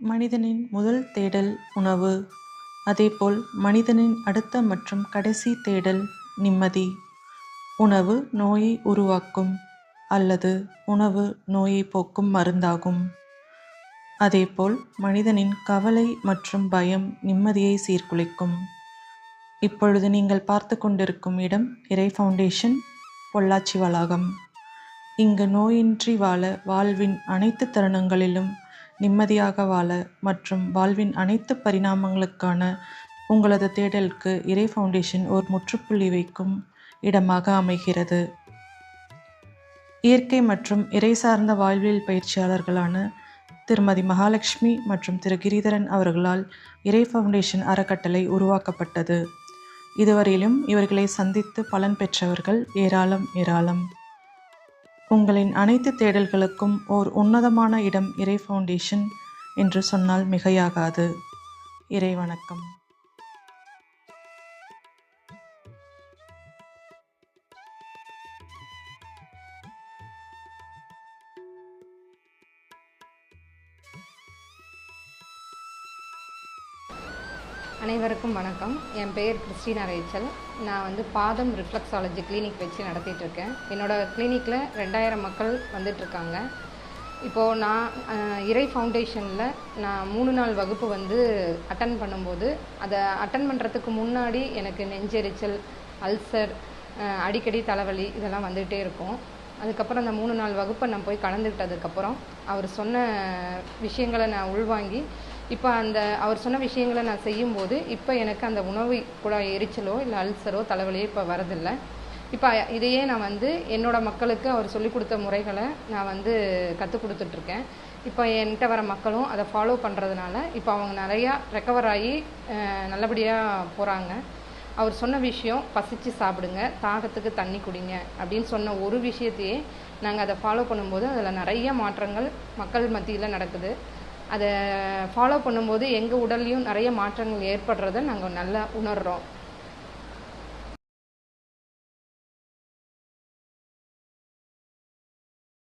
மனிதனின் முதல் தேடல் உணவு. அதேபோல் மனிதனின் அடுத்த மற்றும் கடைசி தேடல் நிம்மதி. உணவு நோயை உருவாக்கும் அல்லது உணவு நோயைப் போக்கும் மருந்தாகும். அதேபோல் மனிதனின் கவலை மற்றும் பயம் நிம்மதியை சீர்குலைக்கும். இப்பொழுது நீங்கள் பார்த்து கொண்டிருக்கும் இடம் இறை ஃபவுண்டேஷன் பொள்ளாச்சி வளாகம். இங்கு நோயின்றி வாழ வாழ்வின் அனைத்து தருணங்களிலும் நிம்மதியாக வாழ மற்றும் வாழ்வின் அனைத்து பரிணாமங்களுக்கான உங்களது தேடலுக்கு இறை ஃபவுண்டேஷன் ஓர் முற்றுப்புள்ளி வைக்கும் இடமாக அமைகிறது. இயற்கை மற்றும் இறை சார்ந்த வாழ்வியல் பயிற்சியாளர்களான திருமதி மகாலட்சுமி மற்றும் திரு கிரிதரன் அவர்களால் இறை ஃபவுண்டேஷன் அறக்கட்டளை உருவாக்கப்பட்டது. இதுவரையிலும் இவர்களை சந்தித்து பலன் பெற்றவர்கள் ஏராளம் ஏராளம். உங்களின் அனைத்து தேடல்களுக்கும் ஓர் உன்னதமான இடம் இறை ஃபவுண்டேஷன் என்று சொன்னால் மிகையாகாது. இறை வணக்கம். அனைவருக்கும் வணக்கம். என் பெயர் கிறிஸ்டினா ரேச்சல். நான் வந்து பாதம் ரிஃப்ளக்ஸாலஜி கிளினிக் வச்சு நடத்திட்டு இருக்கேன் என்னோடய கிளினிக்கில் ரெண்டாயிரம் மக்கள் வந்துட்டுருக்காங்க. இப்போது நான் இறை ஃபவுண்டேஷனில் நான் மூணு நாள் வகுப்பு வந்து அட்டன் பண்ணும்போது அதை அட்டன் பண்ணுறதுக்கு முன்னாடி எனக்கு நெஞ்செரிச்சல் அல்சர் அடிக்கடி தலைவலி இதெல்லாம் வந்துகிட்டே இருக்கும். அதுக்கப்புறம் அந்த மூணு நாள் வகுப்பை நான் போய் கலந்துக்கிட்டதுக்கப்புறம் அவர் சொன்ன விஷயங்களை நான் உள்வாங்கி இப்போ அந்த அவர் சொன்ன விஷயங்களை நான் செய்யும்போது இப்போ எனக்கு அந்த உணவு கூட எரிச்சலோ இல்லை அல்சரோ தலைவலியோ இப்போ வரதில்லை. இப்போ இதையே நான் வந்து என்னோட மக்களுக்கு அவர் சொல்லிக் கொடுத்த முறைகளை நான் வந்து கற்றுக் கொடுத்துட்ருக்கேன். இப்போ என்கிட்ட வர மக்களும் அதை ஃபாலோ பண்ணுறதுனால இப்போ அவங்க நிறையா ரெக்கவர் ஆகி நல்லபடியாக போகிறாங்க அவர் சொன்ன விஷயம் பசிச்சு சாப்பிடுங்க தாகத்துக்கு தண்ணி குடிங்க அப்படின்னு சொன்ன ஒரு விஷயத்தையே நாங்கள் அதை ஃபாலோ பண்ணும்போது அதில் நிறைய மாற்றங்கள் மக்கள் மத்தியில் நடக்குது. அதை ஃபாலோ பண்ணும்போது எங்கள் உடல்லையும் நிறைய மாற்றங்கள் ஏற்படுறத நாங்கள் நல்லா உணர்கிறோம்